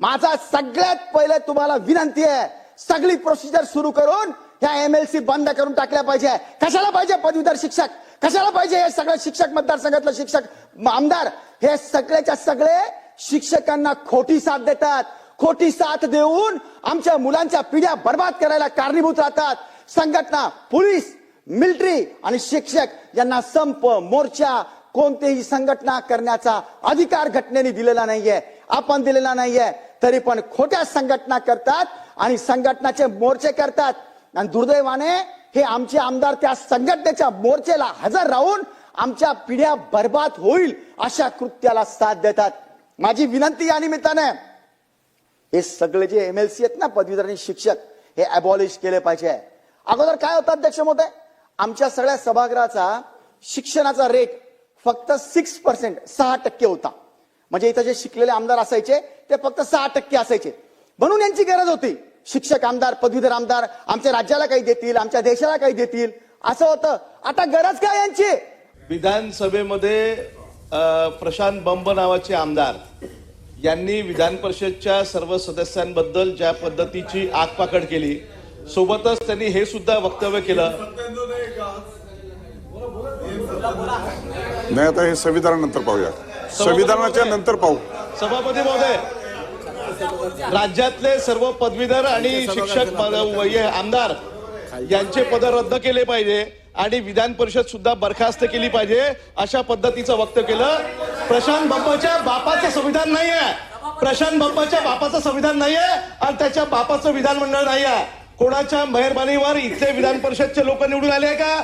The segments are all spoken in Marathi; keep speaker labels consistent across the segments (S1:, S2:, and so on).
S1: माझा सगळ्यात पहिले तुम्हाला विनंती आहे सगळी प्रोसिजर सुरू करून ह्या एमएलसी बंद करून टाकल्या पाहिजे. कशाला पाहिजे पदवीधर शिक्षक? कशाला पाहिजे हे सगळे शिक्षक मतदारसंघातले शिक्षक? आमदार हे सगळ्याच्या सगळे शिक्षकांना खोटी साथ देतात. खोटी साथ देऊन आमच्या मुलांच्या पिढ्या बर्बाद करायला कारणीभूत राहतात. संघटना पोलीस मिलिटरी आणि शिक्षक यांना संप मोर्चा कोणतेही संघटना करण्याचा अधिकार घटनेने दिलेला नाहीये. आपण दिलेला नाहीये. तरी पण खोट्या संघटना करतात आणि संघटनाचे मोर्चे करतात. आणि दुर्दैवाने हे आमचे आमदार त्या संघटनेच्या मोर्चेला हजर राहून आमच्या पिढ्या बर्बाद होईल अशा कृत्याला साथ देतात. माझी विनंती या निमित्ताने हे सगळे जे एमएलसी आहेत ना पदवीधर आणि शिक्षक हे अबॉलिश केले पाहिजे. अगोदर काय होतं अध्यक्ष महोदय? आमच्या सगळ्या सभागृहाचा शिक्षणाचा रेट फक्त सिक्स पर्सेंट सहा टक्के होता. म्हणजे इथं जे शिकलेले आमदार असायचे ते फक्त सहा टक्के असायचे. म्हणून यांची गरज होती. शिक्षक आमदार पदवीधर आमदार आमच्या राज्याला काही देतील आमच्या देशाला काही देतील असं होतं. आता गरज काय यांची?
S2: विधानसभेमध्ये प्रशांत बंब नावाचे आमदार यांनी विधान परिषदच्या सर्व सदस्यांबद्दल ज्या पद्धतीची आगपाकड केली सोबतच त्यांनी हे सुद्धा वक्तव्य केलं.
S3: नाही आता हे संविधानानंतर पाहूया. संविधानाच्या नंतर पाहू.
S2: सभापती महोदय राज्यातले सर्व पदवीधर आणि शिक्षक आमदार यांचे पद रद्द केले पाहिजे आणि विधान परिषद सुद्धा बरखास्त केली पाहिजे अशा पद्धतीचं वक्तव्य केलं. प्रशांत बंबाच्या बापाचं संविधान नाही आहे प्रशांत बंबाच्या बापाचं संविधान नाही आहे आणि त्याच्या बापाचं विधानमंडळ नाही आहे कोणाच्या मेहरबानीवर इथले विधान परिषदचे लोक निवडून आले का?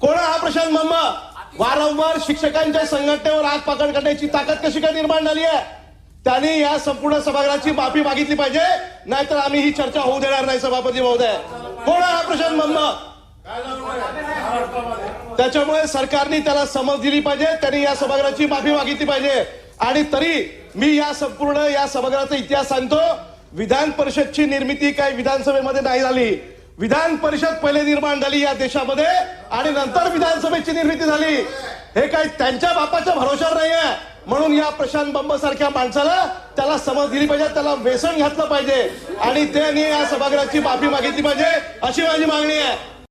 S2: कोण हा प्रशांत बंबा वारंवार शिक्षकांच्या संघटनेवर आग पाकड करण्याची ताकद कशी काय निर्माण झाली आहे? त्यांनी या संपूर्ण सभागृहाची माफी मागितली पाहिजे नाहीतर आम्ही ही चर्चा होऊ देणार नाही सभापती महोदय. कोण हा प्रशांत मम्म? त्याच्यामुळे सरकारने त्याला समज दिली पाहिजे त्यांनी या सभागृहाची माफी मागितली पाहिजे. आणि तरी मी या संपूर्ण या सभागृहाचा इतिहास सांगतो विधान परिषदची निर्मिती काही विधानसभेमध्ये नाही झाली. विधान परिषद पहिले निर्माण झाली या देशामध्ये आणि नंतर विधानसभेची निर्मिती झाली. हे काही त्यांच्या बापाच्या भरोशावर नाही आहे म्हणून या प्रशांत बंब सारख्या माणसाला त्याला समज दिली पाहिजे त्याला व्यसन घातलं पाहिजे. आणि त्यांनी या सभागृहाची माफी मागितली पाहिजे अशी माझी मागणी आहे.